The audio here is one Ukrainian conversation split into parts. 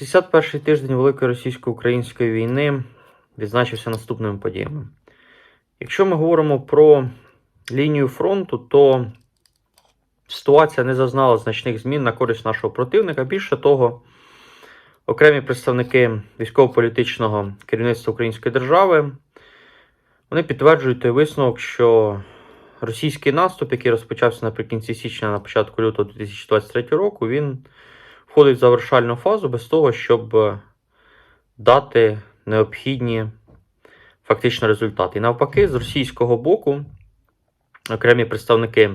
61-й тиждень Великої російсько-української війни відзначився наступними подіями. Якщо ми говоримо про лінію фронту, то ситуація не зазнала значних змін на користь нашого противника. Більше того, окремі представники військово-політичного керівництва Української держави вони підтверджують той висновок, що російський наступ, який розпочався наприкінці січня на початку лютого 2023 року, він входить в завершальну фазу без того, щоб е, дати необхідні фактично результати. І навпаки, з російського боку окремі представники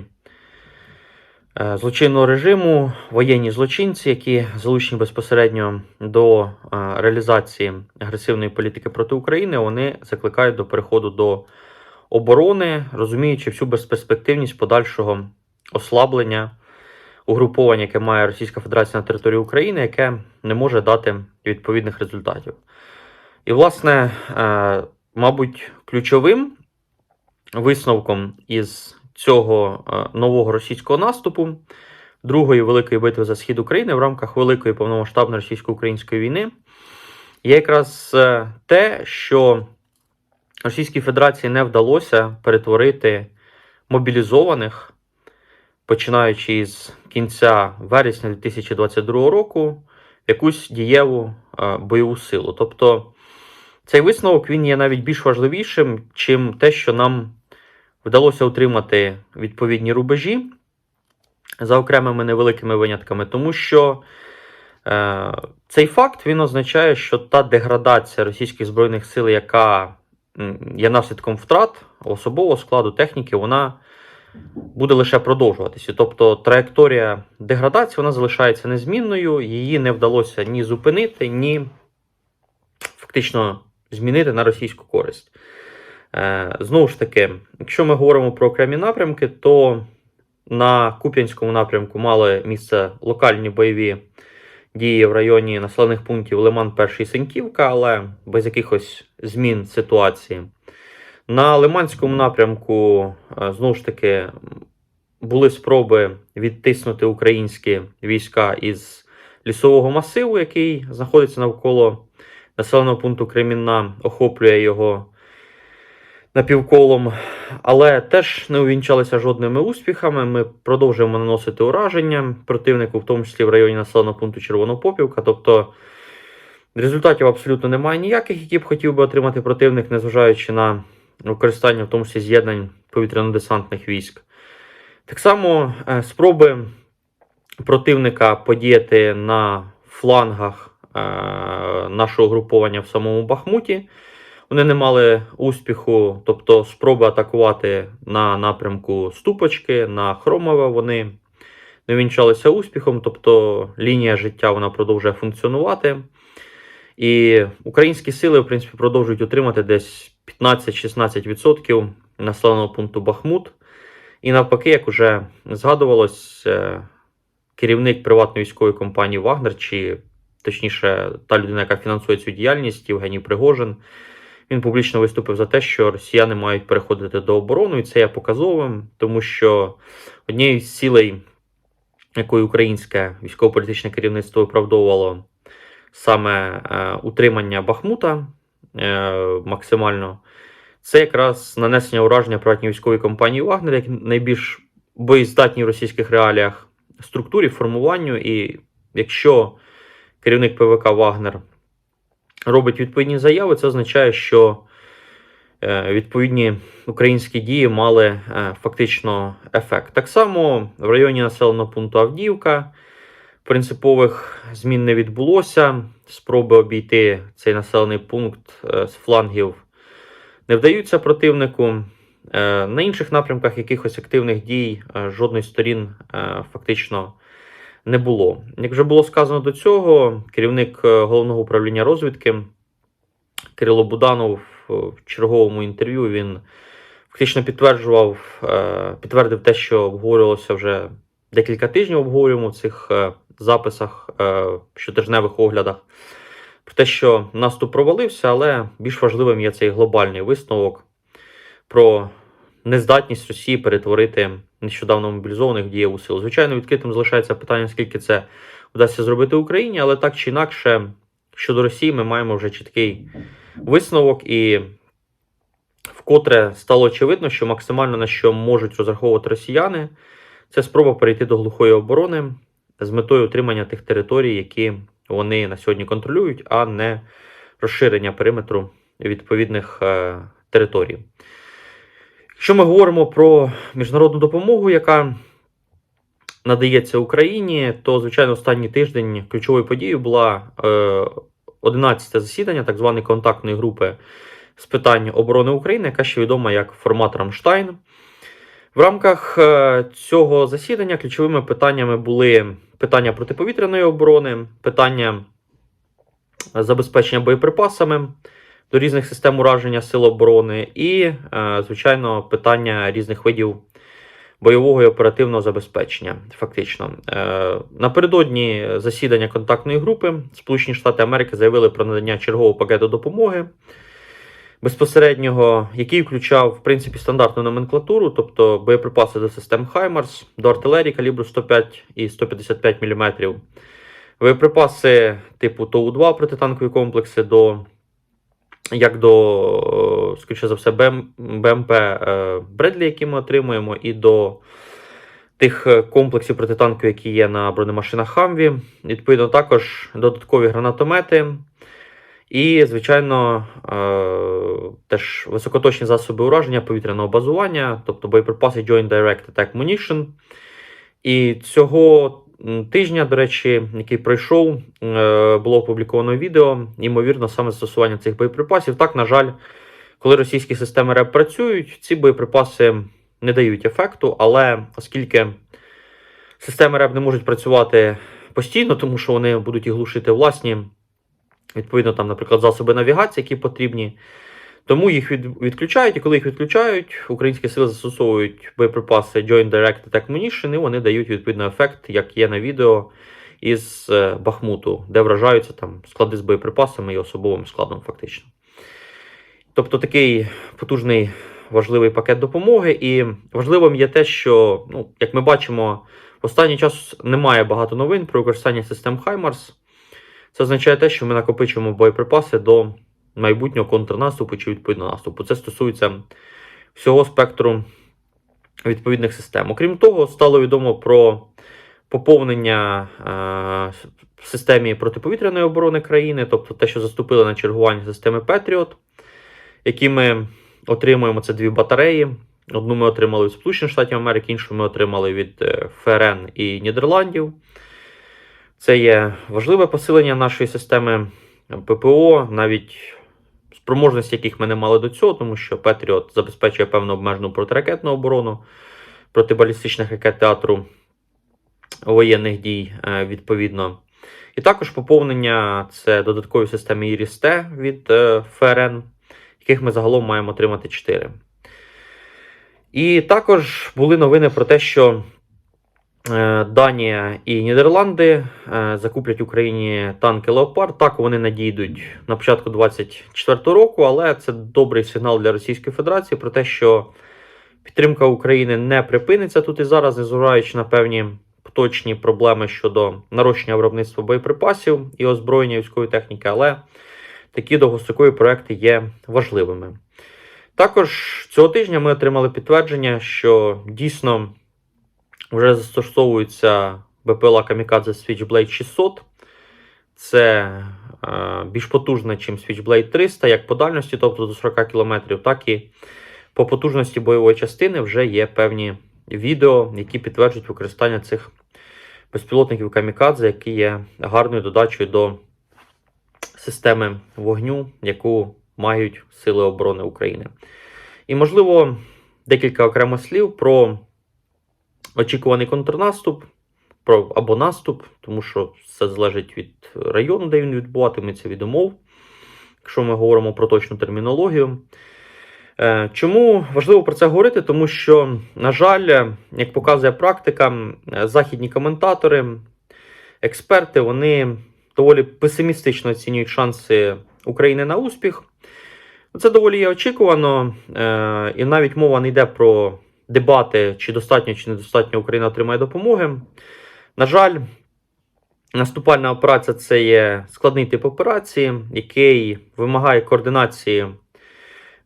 е, злочинного режиму, воєнні злочинці, які залучені безпосередньо до е, реалізації агресивної політики проти України, вони закликають до переходу до оборони, розуміючи всю безперспективність подальшого ослаблення угруповання, яке має Російська Федерація на території України, яке не може дати відповідних результатів. І, власне, е, мабуть, ключовим висновком із цього е, нового російського наступу, Другої великої битви за схід України в рамках великої повномасштабної російсько-української війни, є якраз е, те, що Російській Федерації не вдалося перетворити мобілізованих починаючи із кінця вересня 2022 року, якусь дієву е, бойову силу. Тобто цей висновок він є навіть більш важливішим, чим те, що нам вдалося отримати відповідні рубежі за окремими невеликими винятками, тому що е, цей факт він означає, що та деградація російських збройних сил, яка є наслідком втрат особового складу техніки, вона буде лише продовжуватися. Тобто траєкторія деградації вона залишається незмінною, її не вдалося ні зупинити, ні фактично змінити на російську користь. Е, Знову ж таки, якщо ми говоримо про окремі напрямки, то на Куп'янському напрямку мали місце локальні бойові дії в районі населених пунктів Лиман, Перший Сеньківка, але без якихось змін ситуації. На Лиманському напрямку, е, знову ж таки, були спроби відтиснути українські війська із лісового масиву, який знаходиться навколо населеного пункту Кремінна, охоплює його напівколом, але теж не увінчалися жодними успіхами. Ми продовжуємо наносити ураження противнику, в тому числі в районі населеного пункту Червонопопівка. Тобто результатів абсолютно немає ніяких, які б хотів би отримати противник, незважаючи на використання, в тому числі з'єднань повітряно-десантних військ. Так само е, спроби противника подіяти на флангах е, нашого груповання в самому Бахмуті. Вони не мали успіху, тобто спроби атакувати на напрямку Ступочки, на Хромове, вони не вінчалися успіхом, тобто лінія життя вона продовжує функціонувати. І українські сили, в принципі, продовжують отримати десь 15-16% населеного пункту Бахмут. І навпаки, як уже згадувалось, е, керівник приватної військової компанії Вагнер, чи точніше, та людина, яка фінансує цю діяльність, Євгеній Пригожин, він публічно виступив за те, що росіяни мають переходити до оборони, і це є показовим, тому що однією з цілей, якою українське військово-політичне керівництво виправдовувало саме е, утримання Бахмута максимально, це якраз нанесення ураження приватній військовій компанії Вагнер, як найбільш боєздатній в російських реаліях структурі, формуванню. І якщо керівник ПВК Вагнер робить відповідні заяви, це означає, що е, відповідні українські дії мали е, фактично ефект. Так само в районі населеного пункту Авдіївка принципових змін не відбулося. Спроби обійти цей населений пункт е, з флангів не вдаються противнику. Е, На інших напрямках якихось активних дій е, жодної сторін фактично не було. Як вже було сказано до цього, керівник головного управління розвідки Кирило Буданов в черговому інтерв'ю він фактично підтверджував, підтвердив те, що обговорювалося вже декілька тижнів. Обговорюємо цих записах, е, щотижневих оглядах. Про те, що наступ провалився, але більш важливим є цей глобальний висновок про нездатність Росії перетворити нещодавно мобілізованих дієву силу. Звичайно, відкритим залишається питання, скільки це вдасться зробити Україні, але так чи інакше, щодо Росії, ми маємо вже чіткий висновок, і вкотре стало очевидно, що максимально на що можуть розраховувати росіяни, це спроба перейти до глухої оборони з метою утримання тих територій, які вони на сьогодні контролюють, а не розширення периметру відповідних е, територій. Якщо ми говоримо про міжнародну допомогу, яка надається Україні, то, звичайно, останній тиждень ключовою подією була е, 11 засідання так званої контактної групи з питань оборони України, яка ще відома як формат Рамштайн. В рамках е, цього засідання ключовими питаннями були питання протиповітряної оборони, питання забезпечення боєприпасами до різних систем ураження сил оборони, і, е, звичайно, питання різних видів бойового і оперативного забезпечення. Фактично, Е, напередодні засідання контактної групи Сполучені Штати Америки заявили про надання чергового пакету допомоги. Безпосереднього, який включав в принципі стандартну номенклатуру, тобто боєприпаси до систем Хаймарс, до артилерії калібру 105 і 155 мм, боєприпаси типу ТОУ-2 протитанкові комплекси до як до, е, скоріше за все, БМП е, Бредлі, які ми отримуємо, і до тих е, комплексів протитанку, які є на бронемашинах Хамві. Відповідно, також додаткові гранатомети. І, звичайно, е, теж високоточні засоби ураження повітряного базування, тобто боєприпаси Joint Direct Attack Munition. І цього тижня, до речі, який пройшов, е, було опубліковано відео, ймовірно, саме застосування цих боєприпасів. Так, на жаль, коли російські системи РЕП працюють, ці боєприпаси не дають ефекту, але оскільки системи РЕП не можуть працювати постійно, тому що вони будуть і глушити власні, відповідно, там, наприклад, засоби навігації, які потрібні. Тому їх від, відключають, і коли їх відключають, українські сили застосовують боєприпаси Joint Direct Attack Munition, і вони дають відповідно ефект, як є на відео із е, Бахмуту, де вражаються там склади з боєприпасами і особовим складом, фактично. Тобто такий потужний важливий пакет допомоги. І важливим є те, що, ну, як ми бачимо, в останній час немає багато новин про використання систем Хаймарс. Це означає те, що ми накопичуємо боєприпаси до майбутнього контрнаступу чи відповідно наступу. Це стосується всього спектру відповідних систем. Окрім того, стало відомо про поповнення е, в системі протиповітряної оборони країни, тобто те, що заступили на чергування системи Patriot, які ми отримуємо це дві батареї. Одну ми отримали від Сполучених Штатів Америки, іншу ми отримали від е, ФРН і Нідерландів. Це є важливе посилення нашої системи ППО, навіть спроможності, яких ми не мали до цього, тому що Петріот забезпечує певну обмежену протиракетну оборону проти балістичних ракет театру воєнних дій, е, відповідно. І також поповнення це додаткові системи ІРІС-Т від е, ФРН, яких ми загалом маємо отримати 4. І також були новини про те, що е, Данія і Нідерланди е, закуплять Україні танки Леопард. Так вони надійдуть на початку 2024 року, але це добрий сигнал для Російської Федерації про те, що підтримка України не припиниться тут і зараз, незважаючи на певні поточні проблеми щодо нарощення виробництва боєприпасів і озброєння військової техніки, але такі довгострокові проекти є важливими. Також цього тижня ми отримали підтвердження, що дійсно вже застосовується БПЛА Kamikaze Switchblade 600. Це е, більш потужна, ніж Switchblade 300, як по дальності, тобто до 40 км, так і по потужності бойової частини вже є певні відео, які підтверджують використання цих безпілотників Камікадзе, які є гарною додачею до системи вогню, яку мають Сили оборони України. І, можливо, декілька окремих слів про очікуваний контрнаступ або наступ, тому що все залежить від району, де він відбуватиметься, від умов, якщо ми говоримо про точну термінологію. Е, Чому важливо про це говорити? Тому що, на жаль, як показує практика, західні коментатори, експерти, вони доволі песимістично оцінюють шанси України на успіх. Це доволі є очікувано, е, і навіть мова не йде про дебати, чи достатньо чи недостатньо Україна отримає допомоги. На жаль, Наступальна операція це є складний тип операції, який вимагає координації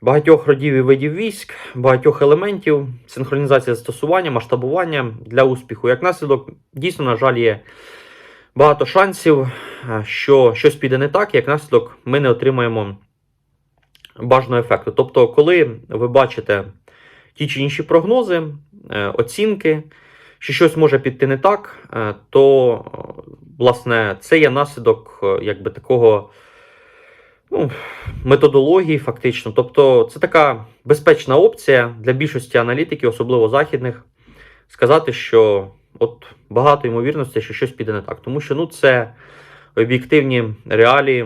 багатьох родів і видів військ, багатьох елементів, синхронізація застосування, масштабування для успіху. Як наслідок, дійсно, на жаль, є багато шансів, що щось піде не так, як наслідок, ми не отримаємо бажаного ефекту. Тобто, коли ви бачите ті чи інші прогнози, е, оцінки, що щось може піти не так, е, то е, власне це є наслідок якби такого ну, методології, фактично. Тобто, це така безпечна опція для більшості аналітиків, особливо західних, сказати, що от багато ймовірності, що щось піде не так. Тому що ну, це об'єктивні реалії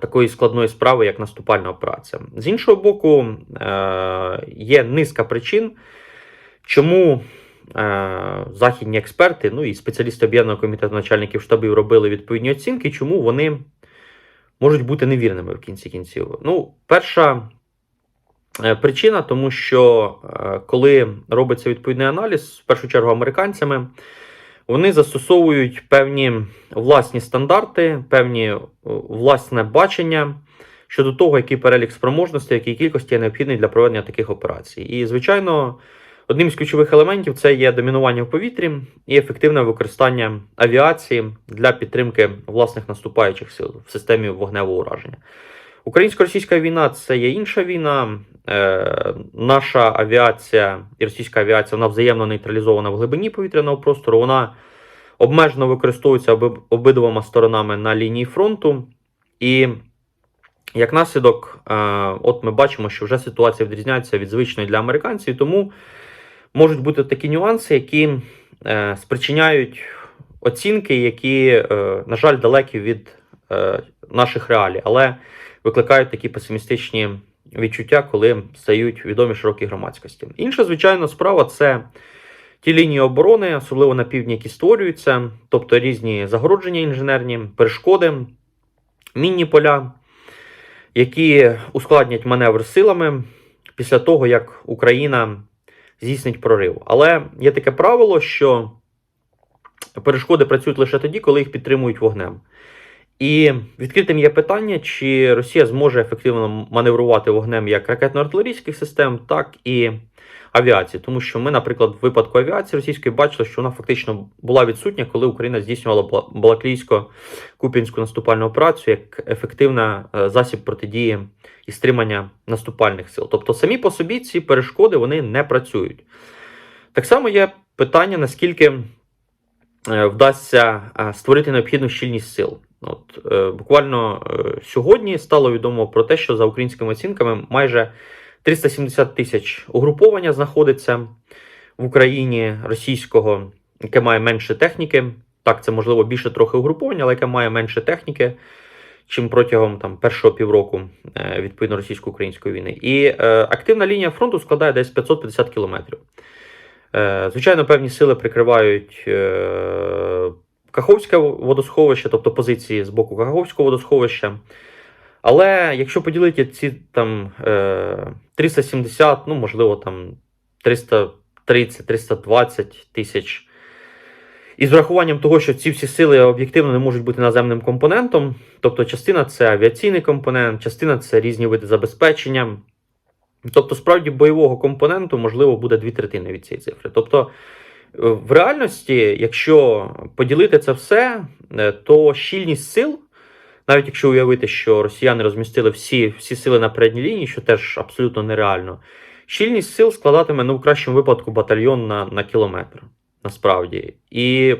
такої складної справи, як наступальна операція. З іншого боку, е, є низка причин, чому е, західні експерти, ну і спеціалісти об'єднаного комітету начальників штабів робили відповідні оцінки, чому вони можуть бути невірними в кінці кінців. Ну, перша е, причина, тому що е, коли робиться відповідний аналіз, в першу чергу американцями, вони застосовують певні власні стандарти, певні е, власне бачення щодо того, який перелік спроможностей, якій кількості є необхідний для проведення таких операцій. І, звичайно, одним з ключових елементів це є домінування в повітрі і ефективне використання авіації для підтримки власних наступаючих сил в системі вогневого ураження. Українсько-російська війна це є інша війна. Е, наша авіація і російська авіація вона взаємно нейтралізована в глибині повітряного простору. Вона обмежено використовується оби, обидвома сторонами на лінії фронту. І як наслідок, е, от ми бачимо, що вже ситуація відрізняється від звичної для американців, тому можуть бути такі нюанси, які е, спричиняють оцінки, які, е, на жаль, далекі від е, наших реалій, але викликають такі песимістичні відчуття, коли стають відомі широкій громадськості. Інша, звичайно, справа це ті лінії оборони, особливо на півдні, які створюються, тобто різні загородження інженерні, перешкоди, мінні поля, які ускладнять маневр силами після того, як Україна здійснить прорив. Але є таке правило, що перешкоди працюють лише тоді, коли їх підтримують вогнем. І відкритим є питання, чи Росія зможе ефективно маневрувати вогнем як ракетно-артилерійських систем, так і авіації. Тому що ми, наприклад, в випадку авіації російської бачили, що вона фактично була відсутня, коли Україна здійснювала Балаклійсько-Купінську наступальну операцію як ефективна е, засіб протидії і стримання наступальних сил. Тобто, самі по собі ці перешкоди вони не працюють. Так само є питання, наскільки е, вдасться е, створити необхідну щільність сил. От, е, буквально е, сьогодні стало відомо про те, що за українськими оцінками майже 370 тисяч угруповання знаходиться в Україні російського, яке має менше техніки. Так, це можливо більше трохи угруповання, але яке має менше техніки, чим протягом там, першого півроку е, відповідно російсько-української війни. І е, активна лінія фронту складає десь 550 кілометрів. Е, звичайно, певні сили прикривають е, Каховське водосховище, тобто позиції з боку Каховського водосховища. Але якщо поділити ці там е, 370, ну можливо, там 330-320 тисяч. І з врахуванням того, що ці всі сили об'єктивно не можуть бути наземним компонентом, тобто частина це авіаційний компонент, частина це різні види забезпечення. Тобто, справді, бойового компоненту, можливо, буде дві третини від цієї цифри. Тобто, е, в реальності, якщо поділити це все, е, то щільність сил, навіть якщо уявити, що росіяни розмістили всі, всі сили на передній лінії, що теж абсолютно нереально, щільність сил складатиме ну, в кращому випадку батальйон на, на кілометр. Насправді, і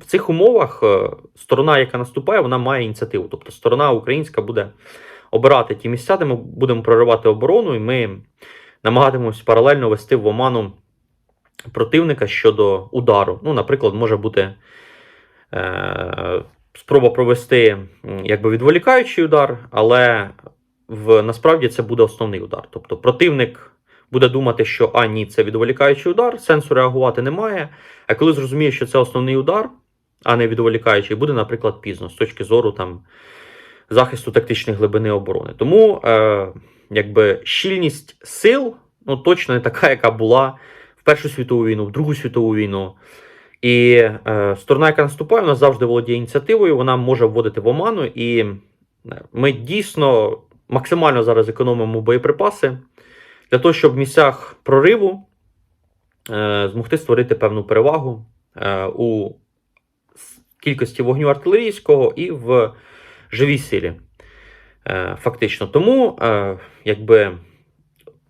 в цих умовах е, сторона, яка наступає, вона має ініціативу. Тобто сторона українська буде обирати ті місця, де ми будемо проривати оборону, і ми намагатимемось паралельно вести в оману противника щодо удару. Ну, наприклад, може бути е, спроба провести якби відволікаючий удар, але в, насправді це буде основний удар. Тобто противник буде думати, що а ні, це відволікаючий удар, сенсу реагувати немає. А коли зрозуміє, що це основний удар, а не відволікаючий, буде, наприклад, пізно з точки зору там захисту тактичної глибини оборони. Тому е, якби щільність сил ну, точно не така, яка була Першу світову війну, в Другу світову війну. І е, сторона, яка наступає, вона завжди володіє ініціативою, вона може вводити в оману, і е, ми дійсно максимально зараз економимо боєприпаси для того, щоб в місцях прориву е, змогти створити певну перевагу е, у кількості вогню артилерійського і в живій силі. Е, фактично. Тому, е, якби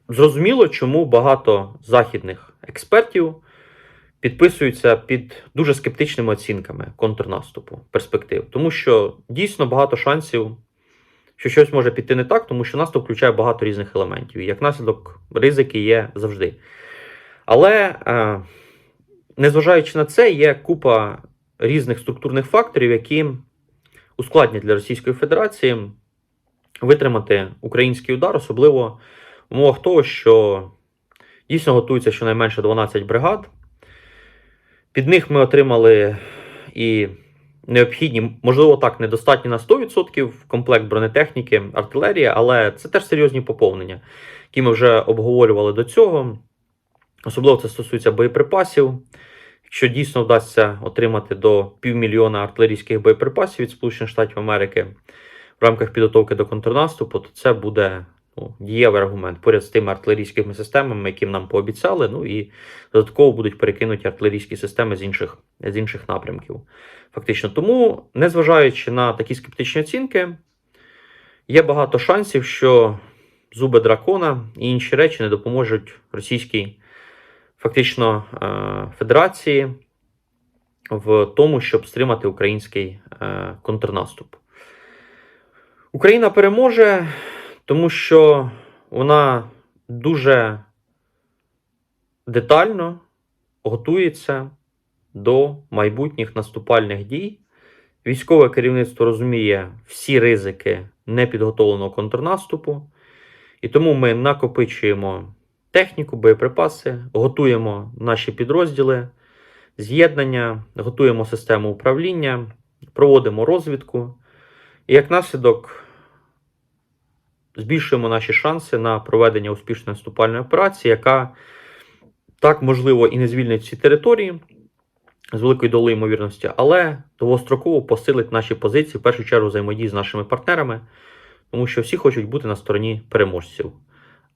зрозуміло, чому багато західних експертів підписуються під дуже скептичними оцінками контрнаступу перспектив. Тому що дійсно багато шансів, що щось може піти не так, тому що наступ включає багато різних елементів. І як наслідок, ризики є завжди. Але, е, незважаючи на це, є купа різних структурних факторів, які ускладнять для Російської Федерації витримати український удар, особливо в умовах того, що дійсно готується щонайменше 12 бригад. Під них ми отримали і необхідні, можливо, так, недостатні на 100% комплект бронетехніки, артилерії, але це теж серйозні поповнення, які ми вже обговорювали до цього. Особливо це стосується боєприпасів. Якщо дійсно вдасться отримати до півмільйона артилерійських боєприпасів від Сполучених Штатів Америки в рамках підготовки до контрнаступу, то це буде ну, дієвий аргумент поряд з тими артилерійськими системами, яким нам пообіцяли. Ну і додатково будуть перекинуті артилерійські системи з інших, з інших напрямків. Фактично, тому, незважаючи на такі скептичні оцінки, є багато шансів, що зуби дракона і інші речі не допоможуть російській фактично е, федерації в тому, щоб стримати український е, контрнаступ. Україна переможе, тому що вона дуже детально готується до майбутніх наступальних дій. Військове керівництво розуміє всі ризики непідготовленого контрнаступу, і тому ми накопичуємо техніку, боєприпаси, готуємо наші підрозділи, з'єднання, готуємо систему управління, проводимо розвідку. І як наслідок збільшуємо наші шанси на проведення успішної наступальної операції, яка так, можливо, і не звільнить всі території з великою долею ймовірності, але довгостроково посилить наші позиції, в першу чергу взаємодії з нашими партнерами, тому що всі хочуть бути на стороні переможців,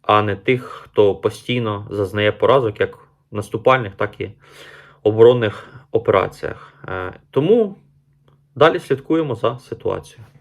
а не тих, хто постійно зазнає поразок як в наступальних, так і оборонних операціях. Е, Тому далі слідкуємо за ситуацією.